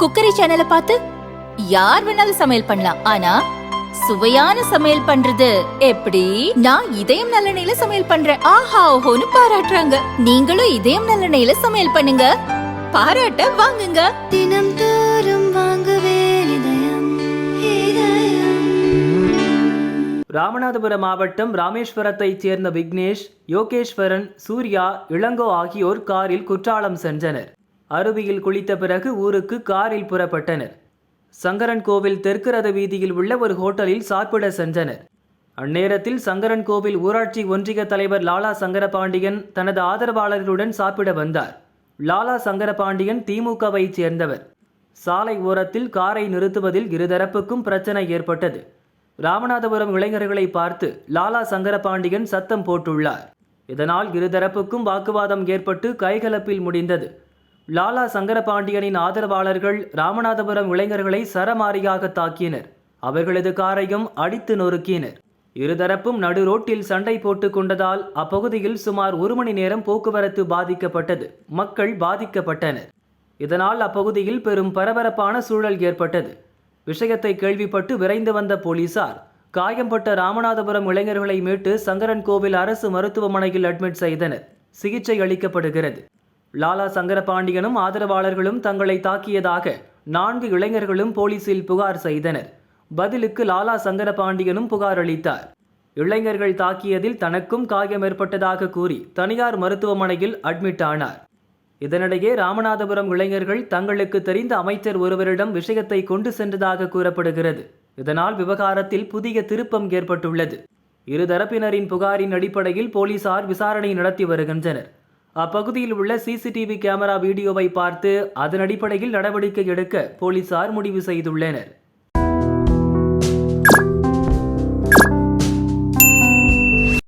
Cookery சேனலை பார்த்து யார் வேணாலும் சமையல் பண்ணலாம். ஆனா சுவையான சமையல் பண்றது எப்படி? நான் இதயம் நல்லெண்ணெயில சமையல் பண்றேன். ஆஹா ஓஹோன்னு பாராட்டுறாங்க. நீங்களும் இதயம் நல்லெண்ணெயில சமையல் பண்ணுங்க. பாராட்ட வாங்குங்க. தினம் தோறும் வாங்குவே ராமநாதபுரம் மாவட்டம் ராமேஸ்வரத்தைச் சேர்ந்த விக்னேஷ் யோகேஸ்வரன் சூர்யா இளங்கோ ஆகியோர் காரில் குற்றாலம் சென்றனர். அருவியில் குளித்த பிறகு ஊருக்கு காரில் புறப்பட்டனர். சங்கரன் கோவில் தெற்கு ரத வீதியில் உள்ள ஒரு ஹோட்டலில் சாப்பிட சென்றனர். அந்நேரத்தில் சங்கரன் கோவில் ஊராட்சி ஒன்றிய தலைவர் லாலா சங்கரபாண்டியன் தனது ஆதரவாளர்களுடன் சாப்பிட வந்தார். லாலா சங்கரபாண்டியன் திமுகவைச் சேர்ந்தவர். சாலை ஓரத்தில் காரை நிறுத்துவதில் இருதரப்புக்கும் பிரச்சனை ஏற்பட்டது. ராமநாதபுரம் இளைஞர்களை பார்த்து லாலா சங்கரபாண்டியன் சத்தம் போட்டுள்ளார். இதனால் இருதரப்புக்கும் வாக்குவாதம் ஏற்பட்டு கைகலப்பில் முடிந்தது. லாலா சங்கரபாண்டியனின் ஆதரவாளர்கள் ராமநாதபுரம் இளைஞர்களை சரமாரியாக தாக்கினர். அவர்களது காரையும் அடித்து நொறுக்கினர். இருதரப்பும் நடு ரோட்டில் சண்டை போட்டு கொண்டதால் அப்பகுதியில் சுமார் ஒரு மணி நேரம் போக்குவரத்து பாதிக்கப்பட்டது. மக்கள் பாதிக்கப்பட்டனர். இதனால் அப்பகுதியில் பெரும் பரபரப்பான சூழல் ஏற்பட்டது. விஷயத்தை கேள்விப்பட்டு விரைந்து வந்த போலீசார் காயம்பட்ட ராமநாதபுரம் இளைஞர்களை மீட்டு சங்கரன் கோவில் அரசு மருத்துவமனையில் அட்மிட் செய்தனர். சிகிச்சை அளிக்கப்படுகிறது. லாலா சங்கரபாண்டியனும் ஆதரவாளர்களும் தங்களை தாக்கியதாக நான்கு இளைஞர்களும் போலீசில் புகார் செய்தனர். பதிலுக்கு லாலா சங்கரபாண்டியனும் புகார் அளித்தார். இளைஞர்கள் தாக்கியதில் தனக்கும் காயம் ஏற்பட்டதாக கூறி தனியார் மருத்துவமனையில் அட்மிட் ஆனார். இதனிடையே ராமநாதபுரம் இளைஞர்கள் தங்களுக்கு தெரிந்த அமைச்சர் ஒருவரிடம் விஷயத்தை கொண்டு சென்றதாக கூறப்படுகிறது. இதனால் விவகாரத்தில் புதிய திருப்பம் ஏற்பட்டுள்ளது. இருதரப்பினரின் புகாரின் அடிப்படையில் போலீசார் விசாரணை நடத்தி வருகின்றனர். அப்பகுதியில் உள்ள சிசிடிவி கேமரா வீடியோவை பார்த்து அதன் அடிப்படையில் நடவடிக்கை எடுக்க போலீசார் முடிவு செய்துள்ளனர்.